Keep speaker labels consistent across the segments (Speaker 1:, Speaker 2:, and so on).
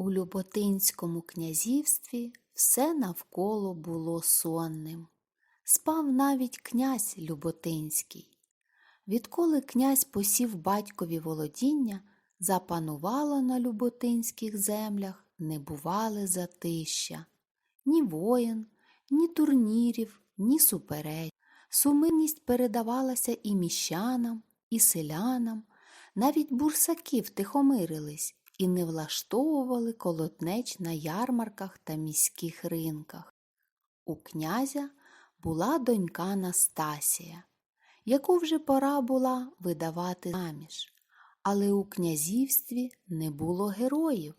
Speaker 1: У Люботинському князівстві все навколо було сонним. Спав навіть князь Люботинський. Відколи князь посів батькові володіння, запанувало на Люботинських землях небувале затища. Ні воїн, ні турнірів, ні супереч. Сумирність передавалася і міщанам, і селянам, навіть бурсаки втихомирились і не влаштовували колотнеч на ярмарках та міських ринках. У князя була донька Настасія, яку вже пора була видавати заміж, але у князівстві не було героїв.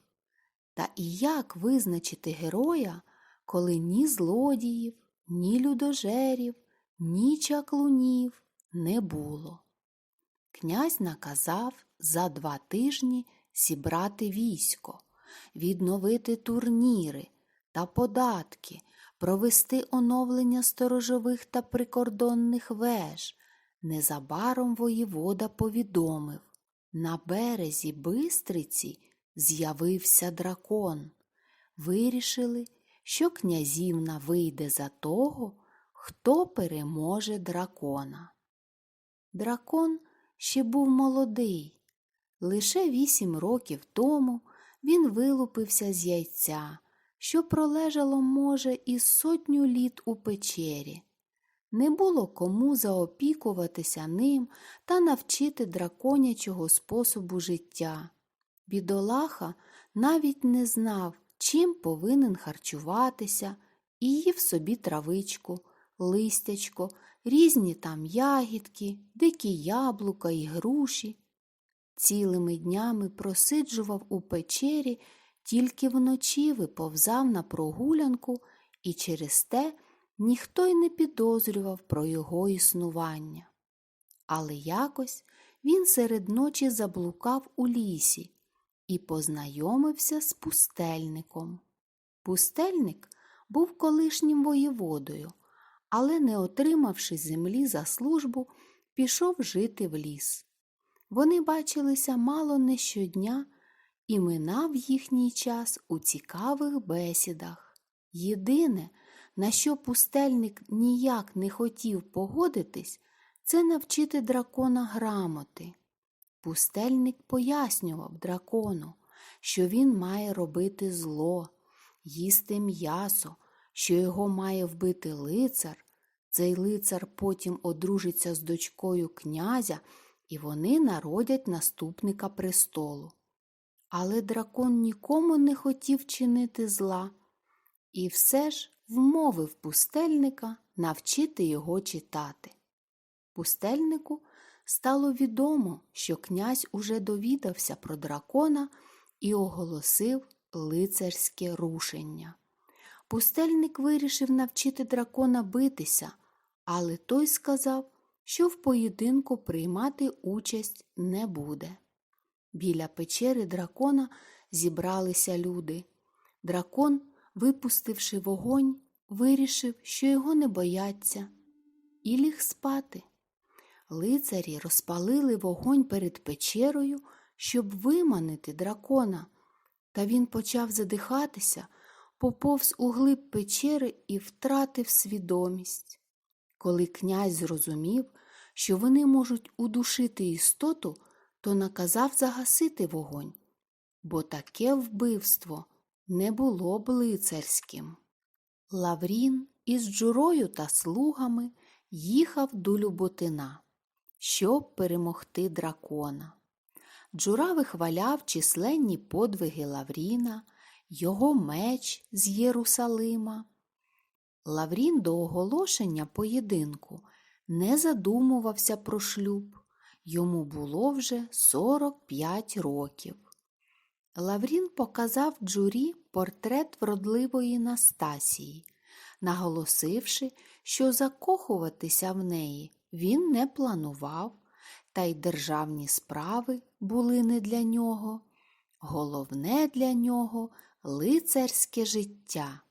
Speaker 1: Та і як визначити героя, коли ні злодіїв, ні людожерів, ні чаклунів не було? Князь наказав за два тижні зібрати військо, відновити турніри та податки, провести оновлення сторожових та прикордонних веж. Незабаром воєвода повідомив на березі Бистриці з'явився дракон. Вирішили, що князівна вийде за того, хто переможе дракона. Дракон ще був молодий. Лише вісім років тому він вилупився з яйця, що пролежало, може, із сотню літ у печері. Не було кому заопікуватися ним та навчити драконячого способу життя. Бідолаха навіть не знав, чим повинен харчуватися, і їв собі травичку, листячко, різні там ягідки, дикі яблука і груші. Цілими днями просиджував у печері, тільки вночі виповзав на прогулянку, і через те ніхто й не підозрював про його існування. Але якось він серед ночі заблукав у лісі і познайомився з пустельником. Пустельник був колишнім воєводою, але, не отримавши землі за службу, пішов жити в ліс. Вони бачилися мало не щодня, і минав їхній час у цікавих бесідах. Єдине, на що пустельник ніяк не хотів погодитись, це навчити дракона грамоти. Пустельник пояснював дракону, що він має робити зло, їсти м'ясо, що його має вбити лицар. Цей лицар потім одружиться з дочкою князя, і вони народять наступника престолу. Але дракон нікому не хотів чинити зла, і все ж вмовив пустельника навчити його читати. Пустельнику стало відомо, що князь уже довідався про дракона і оголосив лицарське рушення. Пустельник вирішив навчити дракона битися, але той сказав, що в поєдинку приймати участь не буде. Біля печери дракона зібралися люди. Дракон, випустивши вогонь, вирішив, що його не бояться, і ліг спати. Лицарі розпалили вогонь перед печерою, щоб виманити дракона, та він почав задихатися, поповз у глиб печери і втратив свідомість. Коли князь зрозумів, що вони можуть удушити істоту, то наказав загасити вогонь, бо таке вбивство не було б лицарським. Лаврін із джурою та слугами їхав до Люботина, щоб перемогти дракона. Джура вихваляв численні подвиги Лавріна, його меч з Єрусалима. Лаврін до оголошення поєдинку не задумувався про шлюб. Йому було вже 45 років. Лаврін показав джурі портрет вродливої Настасії, наголосивши, що закохуватися в неї він не планував, та й державні справи були не для нього. Головне для нього лицарське життя.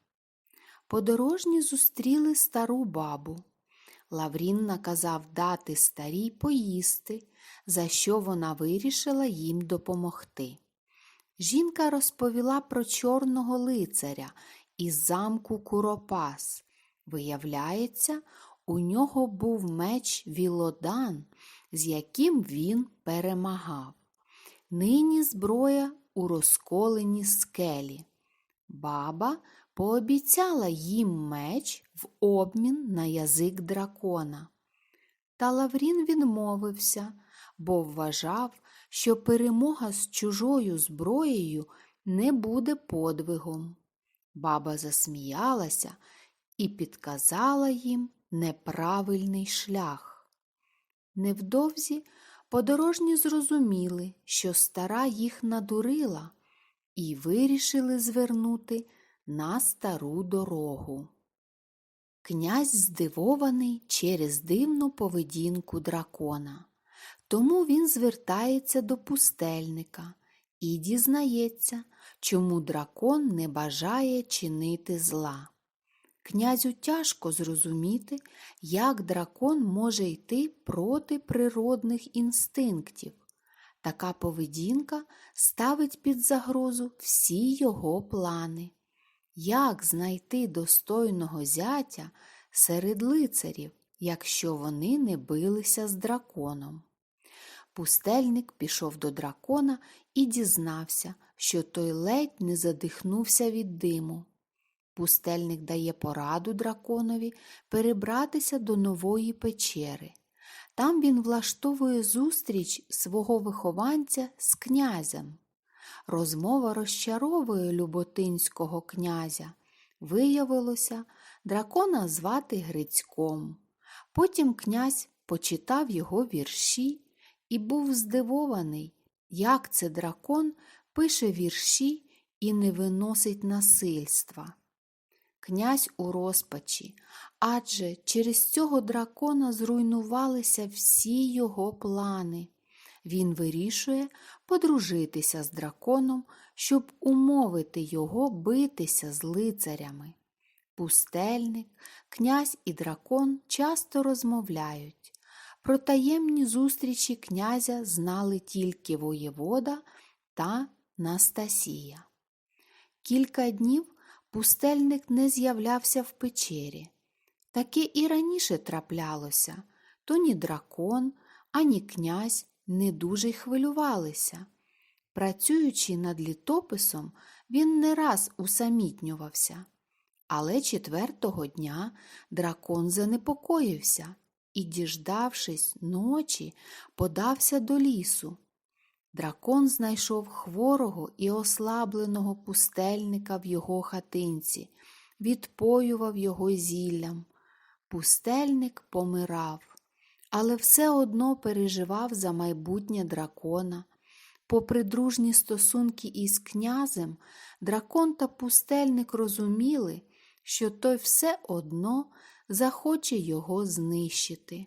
Speaker 1: Подорожні зустріли стару бабу. Лаврін наказав дати старій поїсти, за що вона вирішила їм допомогти. жінка розповіла про чорного лицаря із замку Куропас. Виявляється, у нього був меч Вілодан, з яким він перемагав. Нині зброя у розколеній скелі. Баба пообіцяла їм меч в обмін на язик дракона. Та Лаврін відмовився, бо вважав, що перемога з чужою зброєю не буде подвигом. Баба засміялася і підказала їм неправильний шлях. Невдовзі подорожні зрозуміли, що стара їх надурила, і вирішили звернути на стару дорогу. Князь здивований через дивну поведінку дракона. Тому він звертається до пустельника і дізнається, чому дракон не бажає чинити зла. Князю тяжко зрозуміти, як дракон може йти проти природних інстинктів. Така поведінка ставить під загрозу всі його плани. Як знайти достойного зятя серед лицарів, якщо вони не билися з драконом? Пустельник пішов до дракона і дізнався, що той ледь не задихнувся від диму. Пустельник дає пораду драконові перебратися до нової печери. Там він влаштовує зустріч свого вихованця з князем. Розмова розчаровує Люботинського князя. Виявилося, дракона звати Грицьком. Потім князь почитав його вірші і був здивований, як це дракон пише вірші і не виносить насильства. Князь у розпачі, адже через цього дракона зруйнувалися всі його плани. Він вирішує подружитися з драконом, щоб умовити його битися з лицарями. Пустельник, князь і дракон часто розмовляють. Про таємні зустрічі князя знали тільки воєвода та Настасія. Кілька днів пустельник не з'являвся в печері. Таке і раніше траплялося, то ні дракон, ані князь не дуже й хвилювалися. Працюючи над літописом, він не раз усамітнювався. Але четвертого дня дракон занепокоївся і, діждавшись ночі, подався до лісу. Дракон знайшов хворого і ослабленого пустельника в його хатинці, відпоював його зіллям. Пустельник помирав, але все одно переживав за майбутнє дракона. Попри дружні стосунки із князем, дракон та пустельник розуміли, що той все одно захоче його знищити.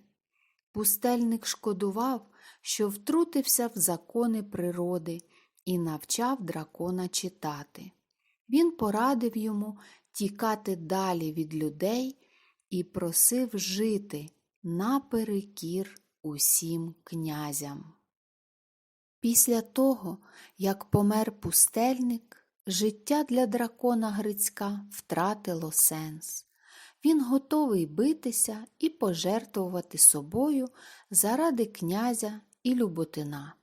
Speaker 1: Пустельник шкодував, що втрутився в закони природи і навчав дракона читати. Він порадив йому тікати далі від людей і просив жити наперекір усім князям. Після того, як помер пустельник, життя для дракона Грицька втратило сенс. Він готовий битися і пожертвувати собою заради князя і Люботина.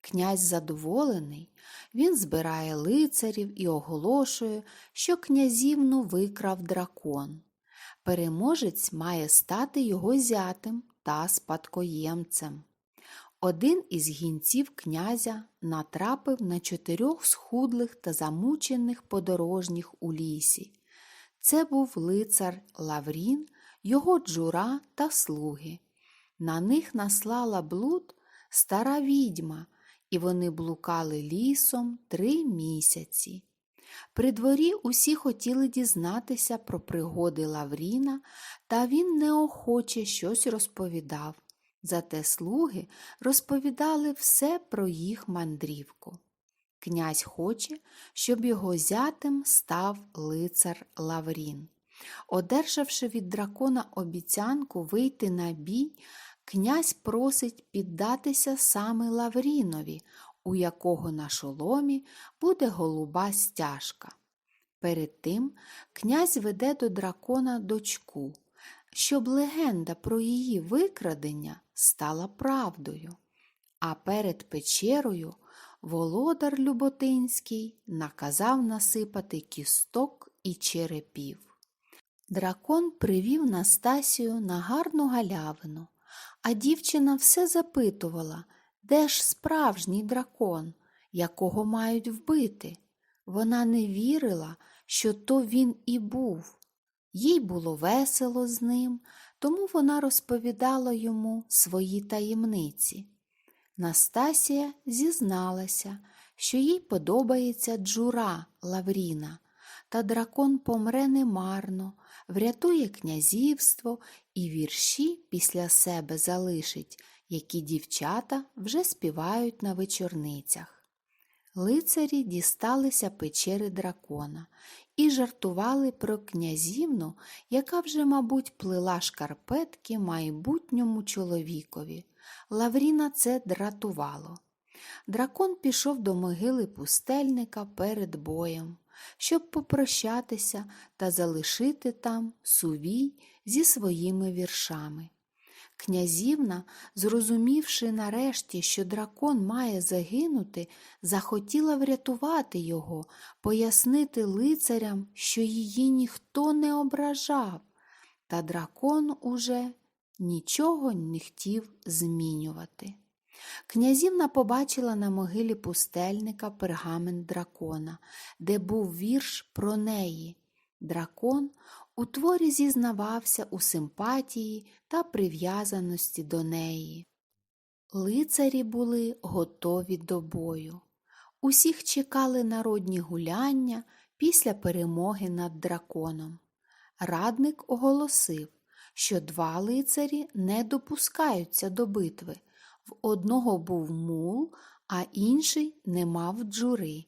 Speaker 1: Князь задоволений, він збирає лицарів і оголошує, що князівну викрав дракон. Переможець має стати його зятем та спадкоємцем. Один із гінців князя натрапив на чотирьох схудлих та замучених подорожніх у лісі. Це був лицар Лаврін, його джура та слуги. На них наслала блуд стара відьма, і вони блукали лісом три місяці. При дворі усі хотіли дізнатися про пригоди Лавріна, та він неохоче щось розповідав. Зате слуги розповідали все про їх мандрівку. Князь хоче, щоб його зятем став лицар Лаврін. Одержавши від дракона обіцянку вийти на бій, князь просить піддатися саме Лаврінові, у якого на шоломі буде голуба стяжка. Перед тим князь веде до дракона дочку, щоб легенда про її викрадення стала правдою. А перед печерою володар Люботинський наказав насипати кісток і черепів. Дракон привів Настасію на гарну галявину, а дівчина все запитувала, де ж справжній дракон, якого мають вбити. Вона не вірила, що то він і був. Їй було весело з ним, тому вона розповідала йому свої таємниці. Настасія зізналася, що їй подобається джура Лавріна, та дракон помре немарно, врятує князівство і вірші після себе залишить, які дівчата вже співають на вечорницях. Лицарі дісталися печери дракона і жартували про князівну, яка вже, мабуть, плела шкарпетки майбутньому чоловікові. Лавріна це дратувало. Дракон пішов до могили пустельника перед боєм, щоб попрощатися та залишити там сувій зі своїми віршами. Князівна, зрозумівши нарешті, що дракон має загинути, захотіла врятувати його, пояснити лицарям, що її ніхто не ображав, та дракон уже нічого не хотів змінювати. Князівна побачила на могилі пустельника пергамент дракона, де був вірш про неї. Дракон у творі зізнавався у симпатії та прив'язаності до неї. Лицарі були готові до бою. Усіх чекали народні гуляння після перемоги над драконом. Радник оголосив, що два лицарі не допускаються до битви. В одного був мул, а інший не мав джури.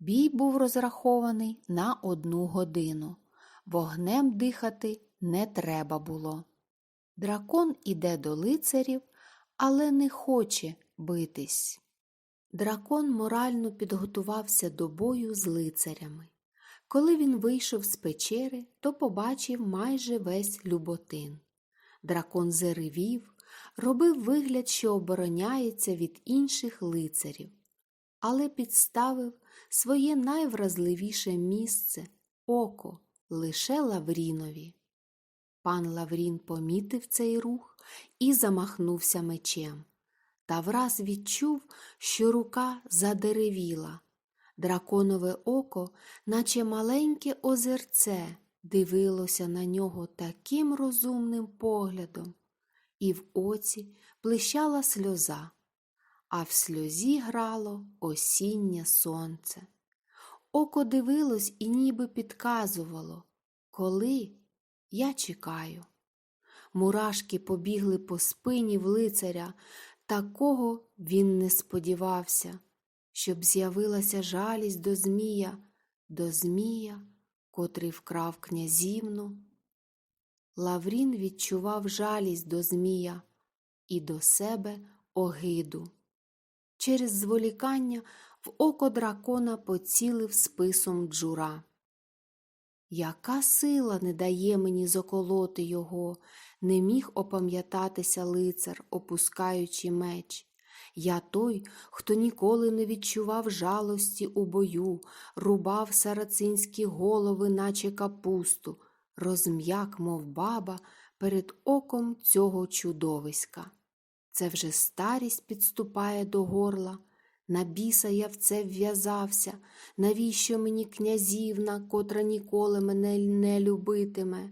Speaker 1: Бій був розрахований на одну годину. Вогнем дихати не треба було. Дракон іде до лицарів, але не хоче битись. Дракон морально підготувався до бою з лицарями. Коли він вийшов з печери, то побачив майже весь люботин. Дракон заревів, робив вигляд, що обороняється від інших лицарів, але підставив своє найвразливіше місце око лише Лаврінові. Пан Лаврін помітив цей рух і замахнувся мечем, та враз відчув, що рука задеревіла. Драконове око, наче маленьке озерце, дивилося на нього таким розумним поглядом, і в оці блищала сльоза, а в сльозі грало осіннє сонце. Око дивилось і ніби підказувало, коли я чекаю. Мурашки побігли по спині в лицаря, такого він не сподівався, щоб з'явилася жалість до Змія, до Змія, котрий вкрав князівну. Лаврін відчував жалість до Змія і до себе огиду. Через зволікання в око дракона поцілив списом джура. Яка сила не дає мені заколоти його, не міг опам'ятатися лицар, опускаючи меч. Я той, хто ніколи не відчував жалості у бою, рубав сарацинські голови, наче капусту, розм'як, мов баба, перед оком цього чудовиська. Це вже старість підступає до горла. На біса я в це вв'язався, навіщо мені князівна, котра ніколи мене не любитиме?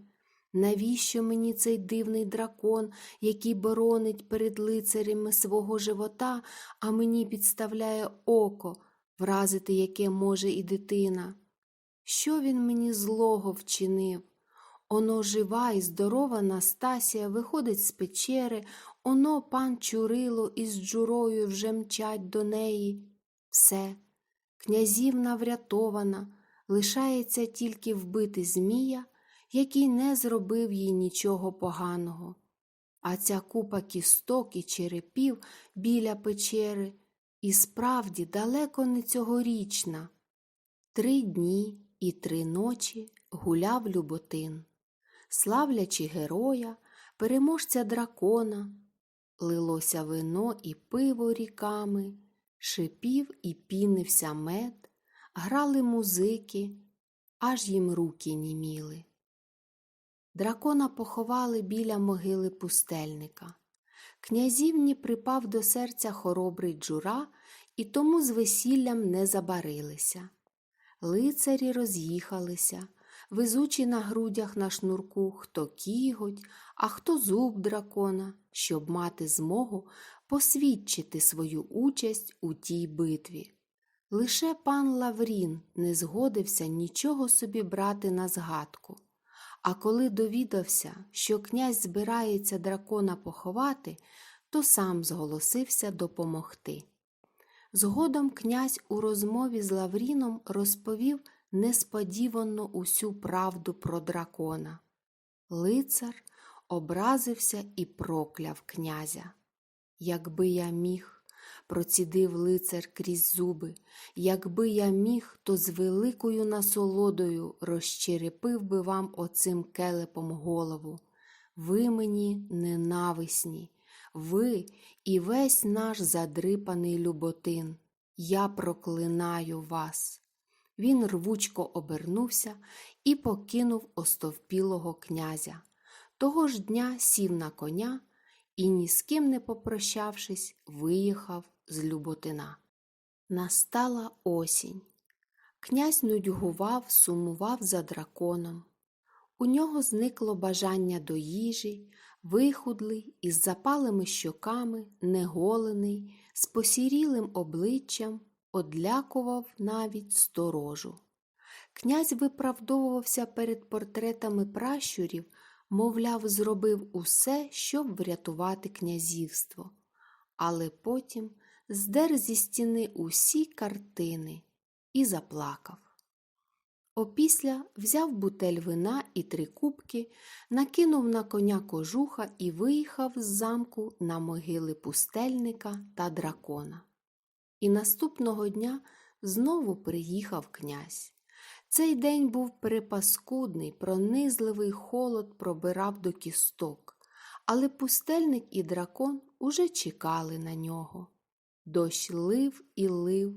Speaker 1: Навіщо мені цей дивний дракон, який боронить перед лицарями свого живота, а мені підставляє око, вразити яке може і дитина? Що він мені злого вчинив? Оно жива і здорова Настасія виходить з печери, оно пан Чурило із джурою вже мчать до неї. Все, князівна врятована, лишається тільки вбити Змія, який не зробив їй нічого поганого. А ця купа кісток і черепів біля печери І справді далеко не цьогорічна. Три дні і три ночі гуляв Люботин, славлячи героя, переможця дракона, лилося вино і пиво ріками, шипів і пінився мед, грали музики, аж їм руки німіли. Дракона поховали біля могили пустельника. Князівні припав до серця хоробрий джура, і тому з весіллям не забарилися. Лицарі роз'їхалися, везучи на грудях на шнурку хто кіготь, а хто зуб дракона, щоб мати змогу посвідчити свою участь у тій битві. Лише пан Лаврін не згодився нічого собі брати на згадку. А коли довідався, що князь збирається дракона поховати, то сам зголосився допомогти. Згодом князь у розмові з Лавріном розповів несподівано усю правду про дракона. Лицар образився і прокляв князя. Якби я міг, процідив лицар крізь зуби, якби я міг, то з великою насолодою розчерепив би вам оцим келепом голову. Ви мені ненависні, ви і весь наш задрипаний люботин. Я проклинаю вас. Він рвучко обернувся і покинув остовпілого князя. Того ж дня сів на коня і, ні з ким не попрощавшись, виїхав з Люботина. Настала осінь. Князь нудьгував, сумував за драконом. У нього зникло бажання до їжі, вихудлий, із запалими щоками, неголений, з посірілим обличчям, одлякував навіть сторожу. Князь виправдовувався перед портретами пращурів, мовляв, зробив усе, щоб врятувати князівство, але потім здер зі стіни усі картини і заплакав. Опісля взяв бутель вина і три кубки, накинув на коня кожуха і виїхав з замку на могили пустельника та дракона. І наступного дня знову приїхав князь. Цей день був припаскудний, пронизливий холод пробирав до кісток, але пустельник і дракон уже чекали на нього. Дощ лив і лив,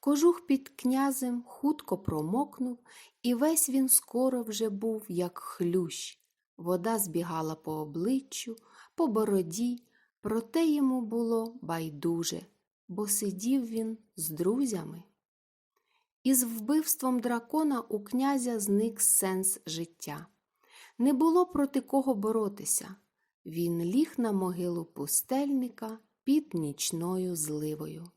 Speaker 1: кожух під князем хутко промокнув, і весь він скоро вже був, як хлющ. Вода збігала по обличчю, по бороді, проте йому було байдуже, бо сидів він з друзями. Із вбивством дракона у князя зник сенс життя. Не було проти кого боротися. Він ліг на могилу пустельника під нічною зливою.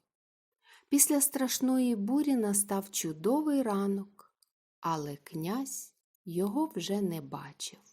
Speaker 1: Після страшної бурі настав чудовий ранок, але князь його вже не бачив.